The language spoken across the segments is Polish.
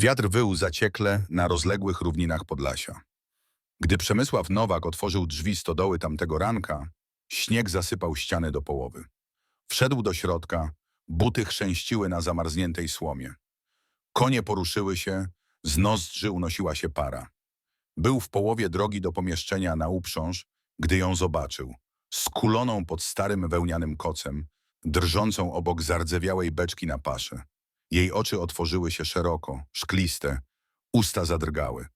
Wiatr wył zaciekle na rozległych równinach Podlasia. Gdy Przemysław Nowak otworzył drzwi stodoły tamtego ranka, śnieg zasypał ściany do połowy. Wszedł do środka, buty chrzęściły na zamarzniętej słomie. Konie poruszyły się, z nozdrzy unosiła się para. Był w połowie drogi do pomieszczenia na uprząż, gdy ją zobaczył, skuloną pod starym wełnianym kocem, drżącą obok zardzewiałej beczki na paszę. Jej oczy otworzyły się szeroko, szkliste, usta zadrgały.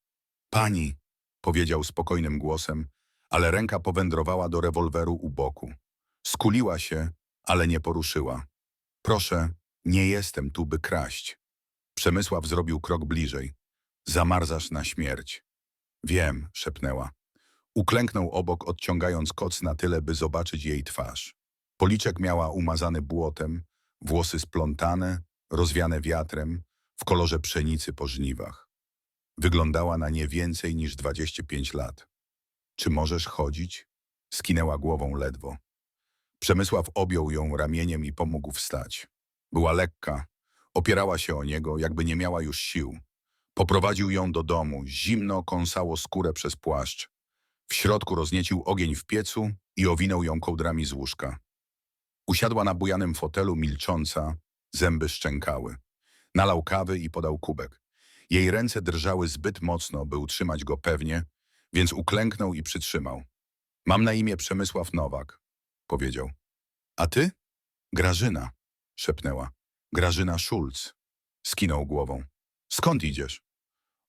Pani, powiedział spokojnym głosem, ale ręka powędrowała do rewolweru u boku. Skuliła się, ale nie poruszyła. Proszę, nie jestem tu, by kraść. Przemysław zrobił krok bliżej. Zamarzasz na śmierć. Wiem, szepnęła. Uklęknął obok, odciągając koc na tyle, by zobaczyć jej twarz. Policzek miała umazany błotem, włosy splątane, rozwiane wiatrem, w kolorze pszenicy po żniwach. Wyglądała na nie więcej niż 25 lat. Czy możesz chodzić? Skinęła głową ledwo. Przemysław objął ją ramieniem i pomógł wstać. Była lekka, opierała się o niego, jakby nie miała już sił. Poprowadził ją do domu, zimno kąsało skórę przez płaszcz. W środku rozniecił ogień w piecu i owinął ją kołdrami z łóżka. Usiadła na bujanym fotelu milcząca, zęby szczękały. Nalał kawy i podał kubek. Jej ręce drżały zbyt mocno, by utrzymać go pewnie, więc uklęknął i przytrzymał. Mam na imię Przemysław Nowak, powiedział. A ty? Grażyna, szepnęła. Grażyna Schulz. Skinął głową. Skąd idziesz?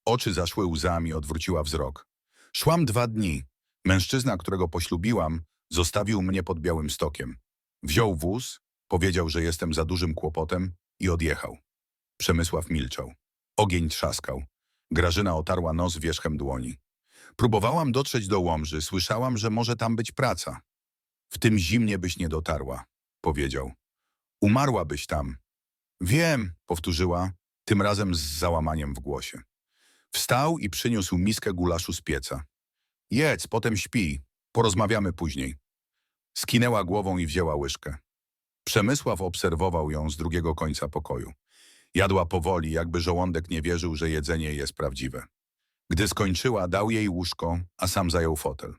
Oczy zaszły łzami, odwróciła wzrok. Szłam dwa dni. Mężczyzna, którego poślubiłam, zostawił mnie pod Białym Stokiem. Wziął wóz, powiedział, że jestem za dużym kłopotem i odjechał. Przemysław milczał. Ogień trzaskał. Grażyna otarła nos wierzchem dłoni. Próbowałam dotrzeć do Łomży, słyszałam, że może tam być praca. W tym zimnie byś nie dotarła, powiedział. Umarłabyś tam. Wiem, powtórzyła, tym razem z załamaniem w głosie. Wstał i przyniósł miskę gulaszu z pieca. Jedz, potem śpi, porozmawiamy później. Skinęła głową i wzięła łyżkę. Przemysław obserwował ją z drugiego końca pokoju. Jadła powoli, jakby żołądek nie wierzył, że jedzenie jest prawdziwe. Gdy skończyła, dał jej łóżko, a sam zajął fotel.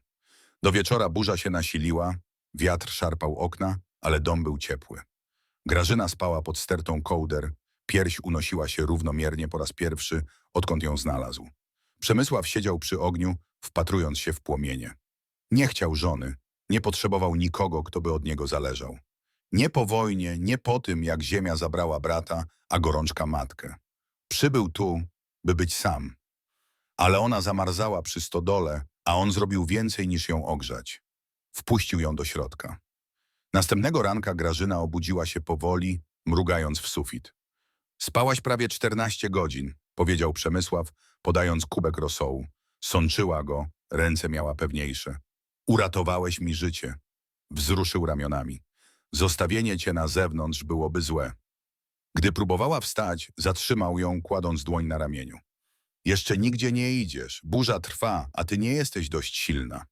Do wieczora burza się nasiliła, wiatr szarpał okna, ale dom był ciepły. Grażyna spała pod stertą kołder, pierś unosiła się równomiernie po raz pierwszy, odkąd ją znalazł. Przemysław siedział przy ogniu, wpatrując się w płomienie. Nie chciał żony, nie potrzebował nikogo, kto by od niego zależał. Nie po wojnie, nie po tym, jak ziemia zabrała brata, a gorączka matkę. Przybył tu, by być sam. Ale ona zamarzała przy stodole, a on zrobił więcej niż ją ogrzać. Wpuścił ją do środka. Następnego ranka Grażyna obudziła się powoli, mrugając w sufit. Spałaś prawie 14 godzin, powiedział Przemysław, podając kubek rosołu. Sączyła go, ręce miała pewniejsze. Uratowałeś mi życie. Wzruszył ramionami. Zostawienie cię na zewnątrz byłoby złe. Gdy próbowała wstać, zatrzymał ją, kładąc dłoń na ramieniu. Jeszcze nigdzie nie idziesz, burza trwa, a ty nie jesteś dość silna.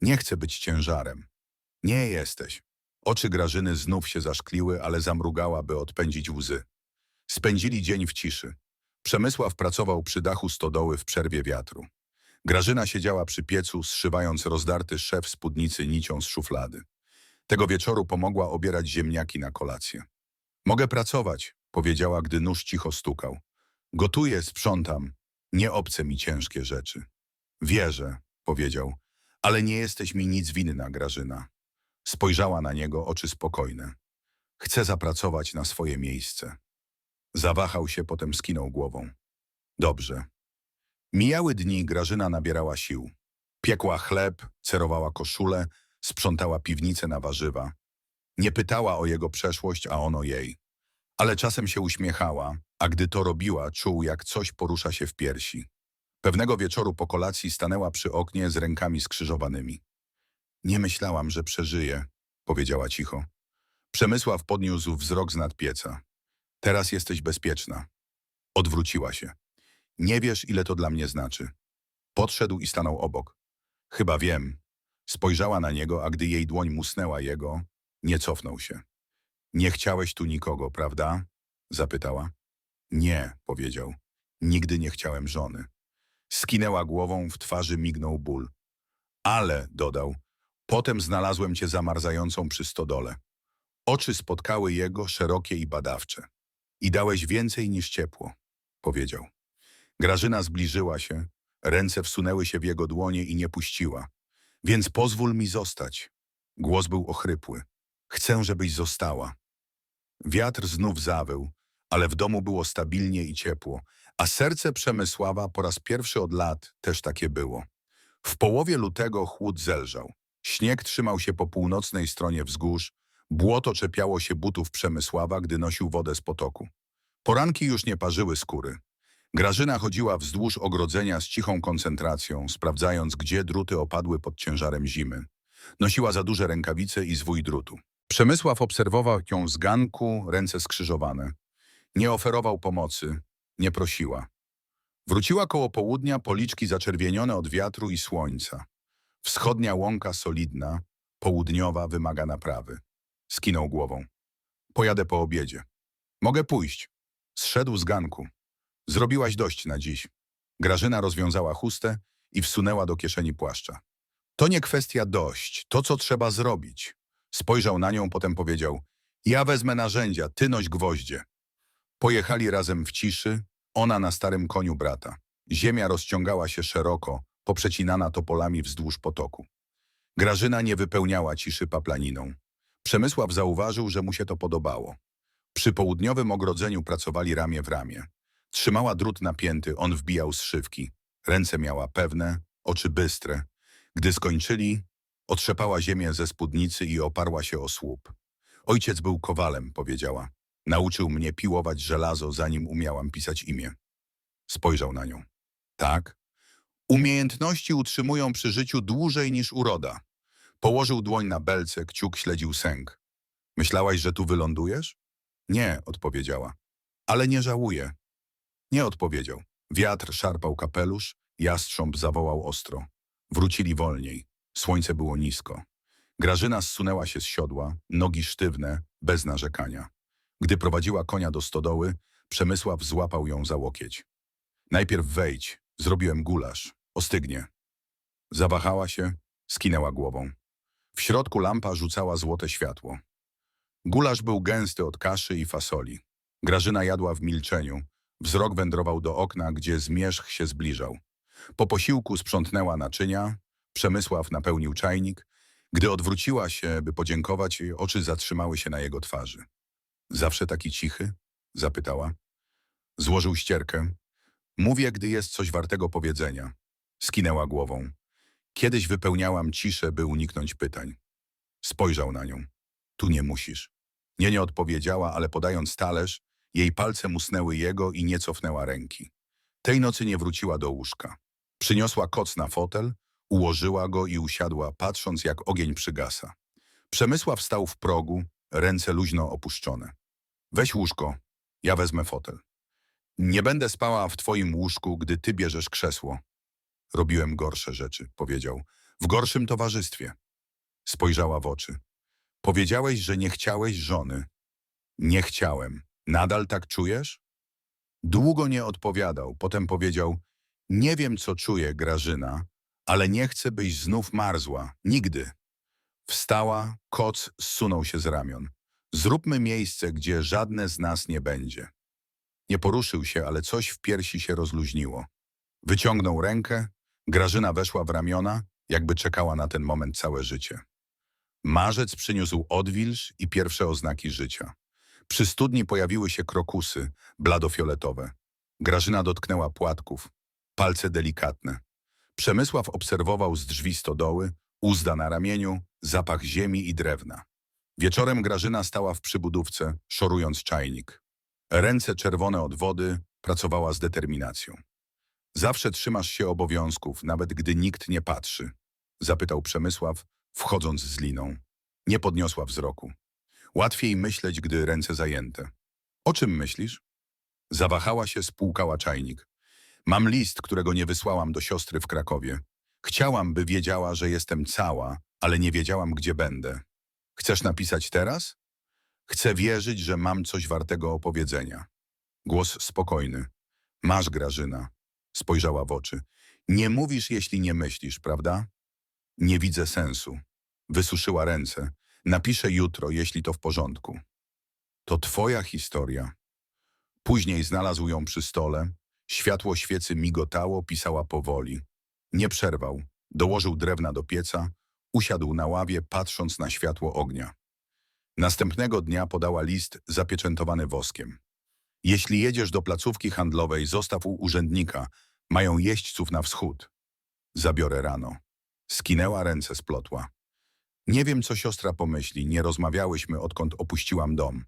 Nie chcę być ciężarem. Nie jesteś. Oczy Grażyny znów się zaszkliły, ale zamrugała, by odpędzić łzy. Spędzili dzień w ciszy. Przemysław pracował przy dachu stodoły w przerwie wiatru. Grażyna siedziała przy piecu, zszywając rozdarty szef spódnicy nicią z szuflady. Tego wieczoru pomogła obierać ziemniaki na kolację. Mogę pracować, powiedziała, gdy nóż cicho stukał. Gotuję, sprzątam. Nie obce mi ciężkie rzeczy. Wierzę, powiedział, ale nie jesteś mi nic winna, Grażyna. Spojrzała na niego, oczy spokojne. Chcę zapracować na swoje miejsce. Zawahał się, potem skinął głową. Dobrze. Mijały dni, Grażyna nabierała sił. Piekła chleb, cerowała koszulę, sprzątała piwnicę na warzywa. Nie pytała o jego przeszłość, a on o jej. Ale czasem się uśmiechała, a gdy to robiła, czuł, jak coś porusza się w piersi. Pewnego wieczoru po kolacji stanęła przy oknie z rękami skrzyżowanymi. Nie myślałam, że przeżyję, powiedziała cicho. Przemysław podniósł wzrok z nad pieca. Teraz jesteś bezpieczna. Odwróciła się. Nie wiesz, ile to dla mnie znaczy. Podszedł i stanął obok. Chyba wiem. Spojrzała na niego, a gdy jej dłoń musnęła jego, nie cofnął się. Nie chciałeś tu nikogo, prawda? Zapytała. Nie, powiedział. Nigdy nie chciałem żony. Skinęła głową, w twarzy mignął ból. Ale, dodał, potem znalazłem cię zamarzającą przy stodole. Oczy spotkały jego, szerokie i badawcze. I dałeś więcej niż ciepło, powiedział. Grażyna zbliżyła się, ręce wsunęły się w jego dłonie i nie puściła. Więc pozwól mi zostać. Głos był ochrypły. Chcę, żebyś została. Wiatr znów zawył, ale w domu było stabilnie i ciepło, a serce Przemysława po raz pierwszy od lat też takie było. W połowie lutego chłód zelżał. Śnieg trzymał się po północnej stronie wzgórz, błoto czepiało się butów Przemysława, gdy nosił wodę z potoku. Poranki już nie parzyły skóry. Grażyna chodziła wzdłuż ogrodzenia z cichą koncentracją, sprawdzając, gdzie druty opadły pod ciężarem zimy. Nosiła za duże rękawice i zwój drutu. Przemysław obserwował ją z ganku, ręce skrzyżowane. Nie oferował pomocy, nie prosiła. Wróciła koło południa, policzki zaczerwienione od wiatru i słońca. Wschodnia łąka solidna, południowa wymaga naprawy. Skinął głową. Pojadę po obiedzie. Mogę pójść. Zszedł z ganku. Zrobiłaś dość na dziś. Grażyna rozwiązała chustę i wsunęła do kieszeni płaszcza. To nie kwestia dość, to co trzeba zrobić. Spojrzał na nią, potem powiedział, ja wezmę narzędzia, ty noś gwoździe. Pojechali razem w ciszy, ona na starym koniu brata. Ziemia rozciągała się szeroko, poprzecinana topolami wzdłuż potoku. Grażyna nie wypełniała ciszy paplaniną. Przemysław zauważył, że mu się to podobało. Przy południowym ogrodzeniu pracowali ramię w ramię. Trzymała drut napięty, on wbijał zszywki. Ręce miała pewne, oczy bystre. Gdy skończyli, otrzepała ziemię ze spódnicy i oparła się o słup. Ojciec był kowalem, powiedziała. Nauczył mnie piłować żelazo, zanim umiałam pisać imię. Spojrzał na nią. Tak? Umiejętności utrzymują przy życiu dłużej niż uroda. Położył dłoń na belce, kciuk śledził sęk. Myślałaś, że tu wylądujesz? Nie, odpowiedziała. Ale nie żałuję. Nie odpowiedział. Wiatr szarpał kapelusz, jastrząb zawołał ostro. Wrócili wolniej. Słońce było nisko. Grażyna zsunęła się z siodła, nogi sztywne, bez narzekania. Gdy prowadziła konia do stodoły, Przemysław złapał ją za łokieć. Najpierw wejdź, zrobiłem gulasz, ostygnie. Zawahała się, skinęła głową. W środku lampa rzucała złote światło. Gulasz był gęsty od kaszy i fasoli. Grażyna jadła w milczeniu. Wzrok wędrował do okna, gdzie zmierzch się zbliżał. Po posiłku sprzątnęła naczynia, Przemysław napełnił czajnik. Gdy odwróciła się, by podziękować, oczy zatrzymały się na jego twarzy. Zawsze taki cichy? Zapytała. Złożył ścierkę. Mówię, gdy jest coś wartego powiedzenia. Skinęła głową. Kiedyś wypełniałam ciszę, by uniknąć pytań. Spojrzał na nią. Tu nie musisz. Nie, nie odpowiedziała, ale podając talerz, jej palce musnęły jego i nie cofnęła ręki. Tej nocy nie wróciła do łóżka. Przyniosła koc na fotel, ułożyła go i usiadła, patrząc jak ogień przygasa. Przemysław stał w progu, ręce luźno opuszczone. Weź łóżko, ja wezmę fotel. Nie będę spała w twoim łóżku, gdy ty bierzesz krzesło. Robiłem gorsze rzeczy, powiedział. W gorszym towarzystwie. Spojrzała w oczy. Powiedziałeś, że nie chciałeś żony. Nie chciałem. Nadal tak czujesz? Długo nie odpowiadał, potem powiedział, nie wiem, co czuje Grażyna, ale nie chcę, byś znów marzła. Nigdy. Wstała, koc zsunął się z ramion. Zróbmy miejsce, gdzie żadne z nas nie będzie. Nie poruszył się, ale coś w piersi się rozluźniło. Wyciągnął rękę, Grażyna weszła w ramiona, jakby czekała na ten moment całe życie. Marzec przyniósł odwilż i pierwsze oznaki życia. Przy studni pojawiły się krokusy, bladofioletowe. Grażyna dotknęła płatków, palce delikatne. Przemysław obserwował z drzwi stodoły, uzda na ramieniu, zapach ziemi i drewna. Wieczorem Grażyna stała w przybudówce, szorując czajnik. Ręce czerwone od wody, pracowała z determinacją. Zawsze trzymasz się obowiązków, nawet gdy nikt nie patrzy, zapytał Przemysław, wchodząc z liną. Nie podniosła wzroku. Łatwiej myśleć, gdy ręce zajęte. O czym myślisz? Zawahała się, spłukała czajnik. Mam list, którego nie wysłałam do siostry w Krakowie. Chciałam, by wiedziała, że jestem cała, ale nie wiedziałam, gdzie będę. Chcesz napisać teraz? Chcę wierzyć, że mam coś wartego opowiedzenia. Głos spokojny. Masz, Grażyna. Spojrzała w oczy. Nie mówisz, jeśli nie myślisz, prawda? Nie widzę sensu. Wysuszyła ręce. Napiszę jutro, jeśli to w porządku. To twoja historia. Później znalazł ją przy stole. Światło świecy migotało, pisała powoli. Nie przerwał. Dołożył drewna do pieca. Usiadł na ławie, patrząc na światło ognia. Następnego dnia podała list zapieczętowany woskiem. Jeśli jedziesz do placówki handlowej, zostaw u urzędnika. Mają jeźdźców na wschód. Zabiorę rano. Skinęła ręce splotła. Nie wiem, co siostra pomyśli. Nie rozmawiałyśmy, odkąd opuściłam dom.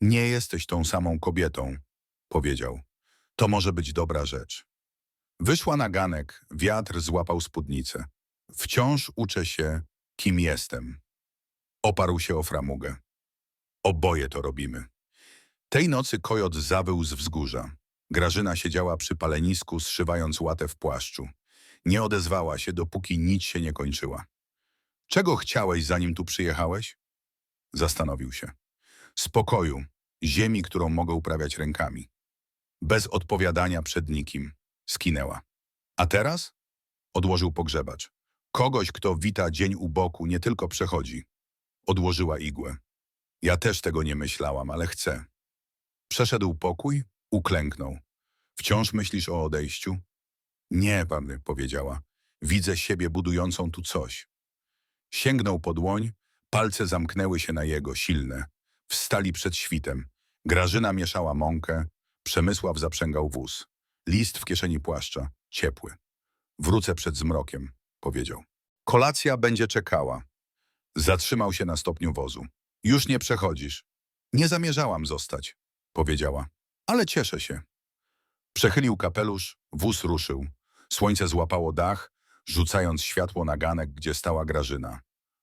Nie jesteś tą samą kobietą, powiedział. To może być dobra rzecz. Wyszła na ganek, wiatr złapał spódnicę. Wciąż uczę się, kim jestem. Oparł się o framugę. Oboje to robimy. Tej nocy kojot zawył z wzgórza. Grażyna siedziała przy palenisku, zszywając łatę w płaszczu. Nie odezwała się, dopóki nic się nie kończyła. Czego chciałeś, zanim tu przyjechałeś? Zastanowił się. Spokoju, ziemi, którą mogę uprawiać rękami. Bez odpowiadania przed nikim. Skinęła. A teraz? Odłożył pogrzebacz. Kogoś, kto wita dzień u boku, nie tylko przechodzi. Odłożyła igłę. Ja też tego nie myślałam, ale chcę. Przeszedł pokój, uklęknął. Wciąż myślisz o odejściu? Nie, panny, powiedziała. Widzę siebie budującą tu coś. Sięgnął po dłoń, palce zamknęły się na jego, silne. Wstali przed świtem. Grażyna mieszała mąkę, Przemysław zaprzęgał wóz. List w kieszeni płaszcza, ciepły. Wrócę przed zmrokiem, powiedział. Kolacja będzie czekała. Zatrzymał się na stopniu wozu. Już nie przechodzisz. Nie zamierzałam zostać, powiedziała. Ale cieszę się. Przechylił kapelusz, wóz ruszył. Słońce złapało dach, rzucając światło na ganek, gdzie stała Grażyna.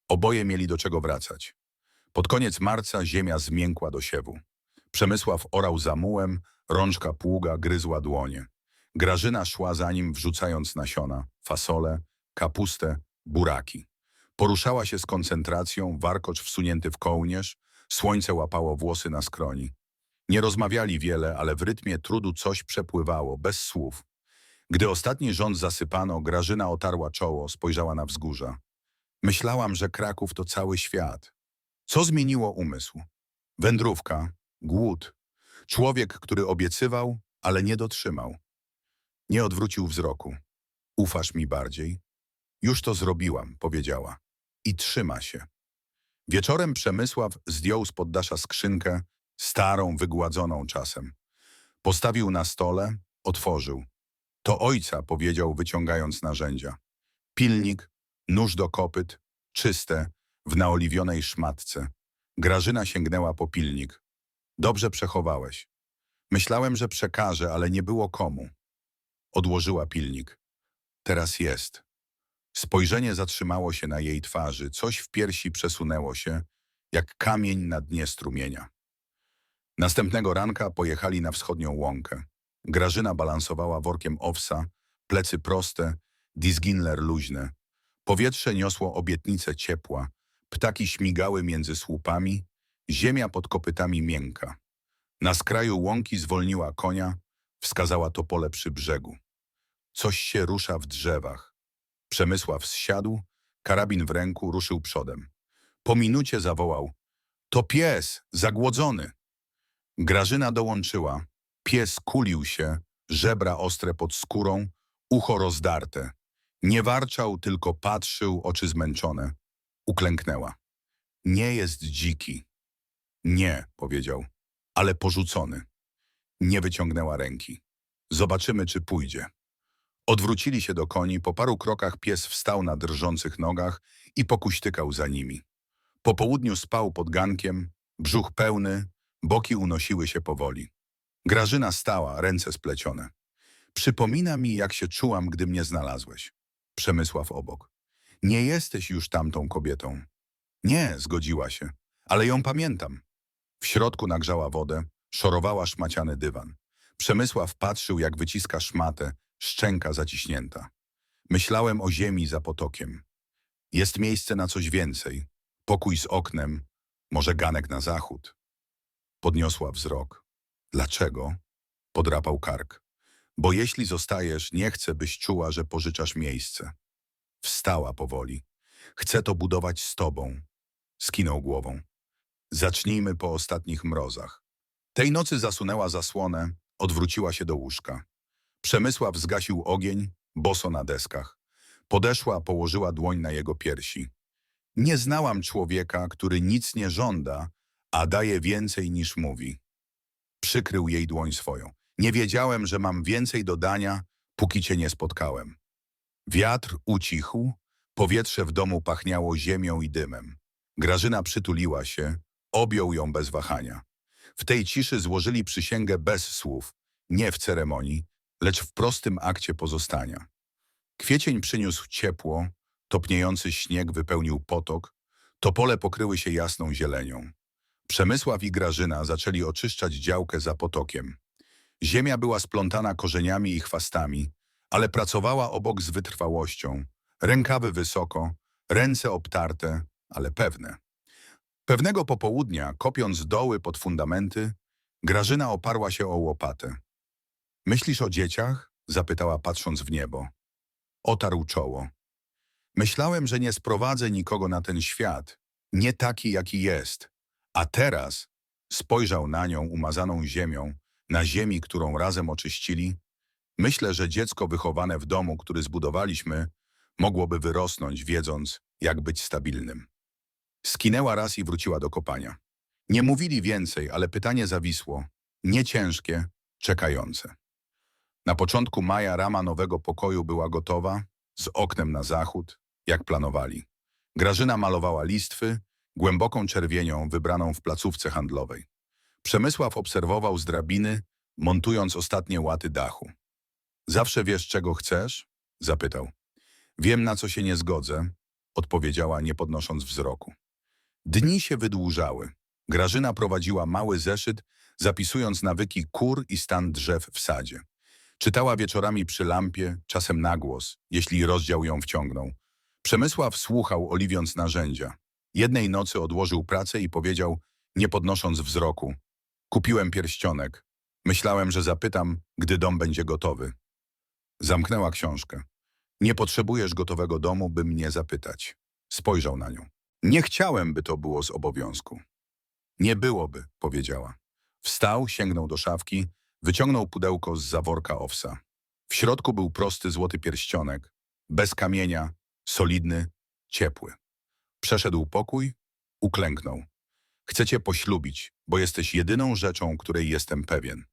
Oboje mieli do czego wracać. Pod koniec marca ziemia zmiękła do siewu. Przemysław orał za mułem, rączka pługa gryzła dłonie. Grażyna szła za nim, wrzucając nasiona, fasole, kapustę, buraki. Poruszała się z koncentracją, warkocz wsunięty w kołnierz, słońce łapało włosy na skroni. Nie rozmawiali wiele, ale w rytmie trudu coś przepływało, bez słów. Gdy ostatni rząd zasypano, Grażyna otarła czoło, spojrzała na wzgórza. Myślałam, że Kraków to cały świat. Co zmieniło umysł? Wędrówka, głód, człowiek, który obiecywał, ale nie dotrzymał. Nie odwrócił wzroku. Ufasz mi bardziej? Już to zrobiłam, powiedziała. I trzyma się. Wieczorem Przemysław zdjął z poddasza skrzynkę, starą, wygładzoną czasem. Postawił na stole, otworzył. To ojca, powiedział, wyciągając narzędzia. Pilnik, nóż do kopyt, czyste, w naoliwionej szmatce. Grażyna sięgnęła po pilnik. Dobrze przechowałeś. Myślałem, że przekażę, ale nie było komu. Odłożyła pilnik. Teraz jest. Spojrzenie zatrzymało się na jej twarzy, coś w piersi przesunęło się, jak kamień na dnie strumienia. Następnego ranka pojechali na wschodnią łąkę. Grażyna balansowała workiem owsa, plecy proste, dizginler luźne. Powietrze niosło obietnicę ciepła, ptaki śmigały między słupami, ziemia pod kopytami miękka. Na skraju łąki zwolniła konia, wskazała to pole przy brzegu. Coś się rusza w drzewach. Przemysław zsiadł, karabin w ręku ruszył przodem. Po minucie zawołał. To pies, zagłodzony. Grażyna dołączyła. Pies kulił się, żebra ostre pod skórą, ucho rozdarte. Nie warczał, tylko patrzył, oczy zmęczone. Uklęknęła. Nie jest dziki. Nie, powiedział, ale porzucony. Nie wyciągnęła ręki. Zobaczymy, czy pójdzie. Odwrócili się do koni, po paru krokach pies wstał na drżących nogach i pokuśtykał za nimi. Po południu spał pod gankiem, brzuch pełny, boki unosiły się powoli. Grażyna stała, ręce splecione. Przypomina mi, jak się czułam, gdy mnie znalazłeś. Przemysław obok. Nie jesteś już tamtą kobietą. Nie, zgodziła się, ale ją pamiętam. W środku nagrzała wodę, szorowała szmaciany dywan. Przemysław patrzył, jak wyciska szmatę, szczęka zaciśnięta. Myślałem o ziemi za potokiem. Jest miejsce na coś więcej. Pokój z oknem, może ganek na zachód. Podniosła wzrok. Dlaczego? Podrapał kark. Bo jeśli zostajesz, nie chcę, byś czuła, że pożyczasz miejsce. Wstała powoli. Chcę to budować z tobą. Skinął głową. Zacznijmy po ostatnich mrozach. Tej nocy zasunęła zasłonę, odwróciła się do łóżka. Przemysław zgasił ogień, boso na deskach. Podeszła, położyła dłoń na jego piersi. Nie znałam człowieka, który nic nie żąda, a daje więcej niż mówi. Przykrył jej dłoń swoją. Nie wiedziałem, że mam więcej do dania, póki cię nie spotkałem. Wiatr ucichł, powietrze w domu pachniało ziemią i dymem. Grażyna przytuliła się, objął ją bez wahania. W tej ciszy złożyli przysięgę bez słów, nie w ceremonii, lecz w prostym akcie pozostania. Kwiecień przyniósł ciepło, topniejący śnieg wypełnił potok, topole pokryły się jasną zielenią. Przemysław i Grażyna zaczęli oczyszczać działkę za potokiem. Ziemia była splątana korzeniami i chwastami, ale pracowała obok z wytrwałością. Rękawy wysoko, ręce obtarte, ale pewne. Pewnego popołudnia, kopiąc doły pod fundamenty, Grażyna oparła się o łopatę. Myślisz o dzieciach? zapytała patrząc w niebo. Otarł czoło. Myślałem, że nie sprowadzę nikogo na ten świat, nie taki, jaki jest. A teraz spojrzał na nią umazaną ziemią, na ziemi, którą razem oczyścili. Myślę, że dziecko wychowane w domu, który zbudowaliśmy, mogłoby wyrosnąć, wiedząc, jak być stabilnym. Skinęła raz i wróciła do kopania. Nie mówili więcej, ale pytanie zawisło. Nie ciężkie, czekające. Na początku maja rama nowego pokoju była gotowa, z oknem na zachód, jak planowali. Grażyna malowała listwy, głęboką czerwienią wybraną w placówce handlowej. Przemysław obserwował z drabiny, montując ostatnie łaty dachu. Zawsze wiesz, czego chcesz? zapytał. Wiem, na co się nie zgodzę, odpowiedziała, nie podnosząc wzroku. Dni się wydłużały. Grażyna prowadziła mały zeszyt, zapisując nawyki kur i stan drzew w sadzie. Czytała wieczorami przy lampie, czasem na głos, jeśli rozdział ją wciągnął. Przemysław słuchał, oliwiąc narzędzia. Jednej nocy odłożył pracę i powiedział, nie podnosząc wzroku. Kupiłem pierścionek. Myślałem, że zapytam, gdy dom będzie gotowy. Zamknęła książkę. Nie potrzebujesz gotowego domu, by mnie zapytać. Spojrzał na nią. Nie chciałem, by to było z obowiązku. Nie byłoby, powiedziała. Wstał, sięgnął do szafki, wyciągnął pudełko z zaworka owsa. W środku był prosty złoty pierścionek, bez kamienia, solidny, ciepły. Przeszedł pokój, uklęknął. Chcę cię poślubić, bo jesteś jedyną rzeczą, której jestem pewien.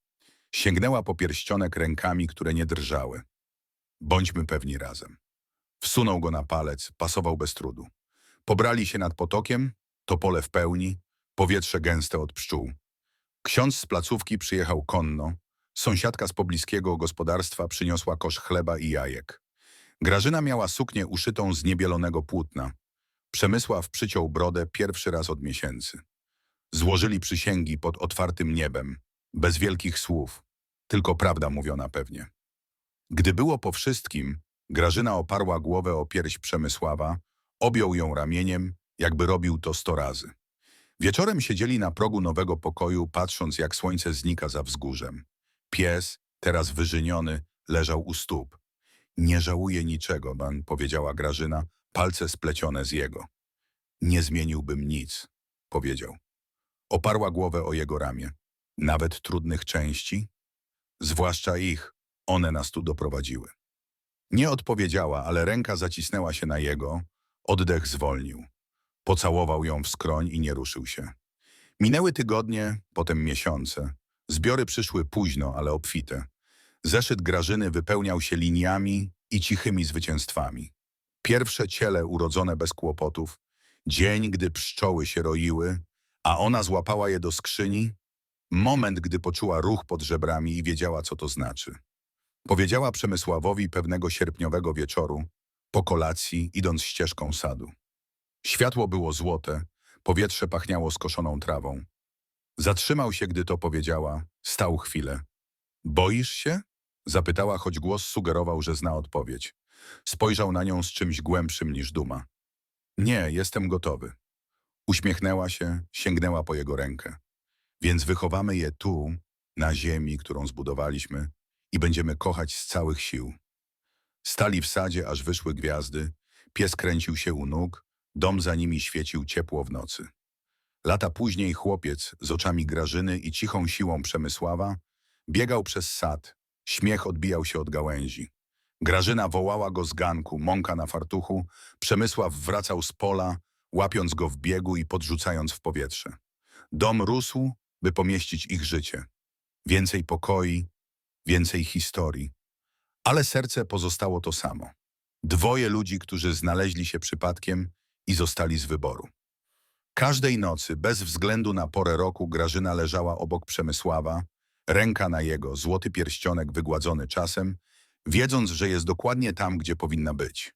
Sięgnęła po pierścionek rękami, które nie drżały. Bądźmy pewni razem. Wsunął go na palec, pasował bez trudu. Pobrali się nad potokiem, to pole w pełni, powietrze gęste od pszczół. Ksiądz z placówki przyjechał konno, sąsiadka z pobliskiego gospodarstwa przyniosła kosz chleba i jajek. Grażyna miała suknię uszytą z niebielonego płótna. Przemysław przyciął brodę pierwszy raz od miesięcy. Złożyli przysięgi pod otwartym niebem, bez wielkich słów, tylko prawda mówiona pewnie. Gdy było po wszystkim, Grażyna oparła głowę o pierś Przemysława, objął ją ramieniem, jakby robił to sto razy. Wieczorem siedzieli na progu nowego pokoju, patrząc jak słońce znika za wzgórzem. Pies, teraz wyżyniony, leżał u stóp. Nie żałuję niczego, ban, powiedziała Grażyna, palce splecione z jego. Nie zmieniłbym nic, powiedział. Oparła głowę o jego ramię. Nawet trudnych części? Zwłaszcza ich, one nas tu doprowadziły. Nie odpowiedziała, ale ręka zacisnęła się na jego, oddech zwolnił. Pocałował ją w skroń i nie ruszył się. Minęły tygodnie, potem miesiące. Zbiory przyszły późno, ale obfite. Zeszyt Grażyny wypełniał się liniami i cichymi zwycięstwami. Pierwsze ciele urodzone bez kłopotów, dzień, gdy pszczoły się roiły, a ona złapała je do skrzyni, moment, gdy poczuła ruch pod żebrami i wiedziała, co to znaczy. Powiedziała Przemysławowi pewnego sierpniowego wieczoru, po kolacji, idąc ścieżką sadu. Światło było złote, powietrze pachniało skoszoną trawą. Zatrzymał się, gdy to powiedziała, stał chwilę. Boisz się? Zapytała, choć głos sugerował, że zna odpowiedź. Spojrzał na nią z czymś głębszym niż duma. Nie, jestem gotowy. Uśmiechnęła się, sięgnęła po jego rękę. Więc wychowamy je tu, na ziemi, którą zbudowaliśmy i będziemy kochać z całych sił. Stali w sadzie, aż wyszły gwiazdy, pies kręcił się u nóg, dom za nimi świecił ciepło w nocy. Lata później chłopiec z oczami Grażyny i cichą siłą Przemysława biegał przez sad, śmiech odbijał się od gałęzi. Grażyna wołała go z ganku, mąka na fartuchu, Przemysław wracał z pola, łapiąc go w biegu i podrzucając w powietrze. Dom rósł, by pomieścić ich życie. Więcej pokoi, więcej historii. Ale serce pozostało to samo. Dwoje ludzi, którzy znaleźli się przypadkiem i zostali z wyboru. Każdej nocy, bez względu na porę roku, Grażyna leżała obok Przemysława, ręka na jego, złoty pierścionek wygładzony czasem, wiedząc, że jest dokładnie tam, gdzie powinna być.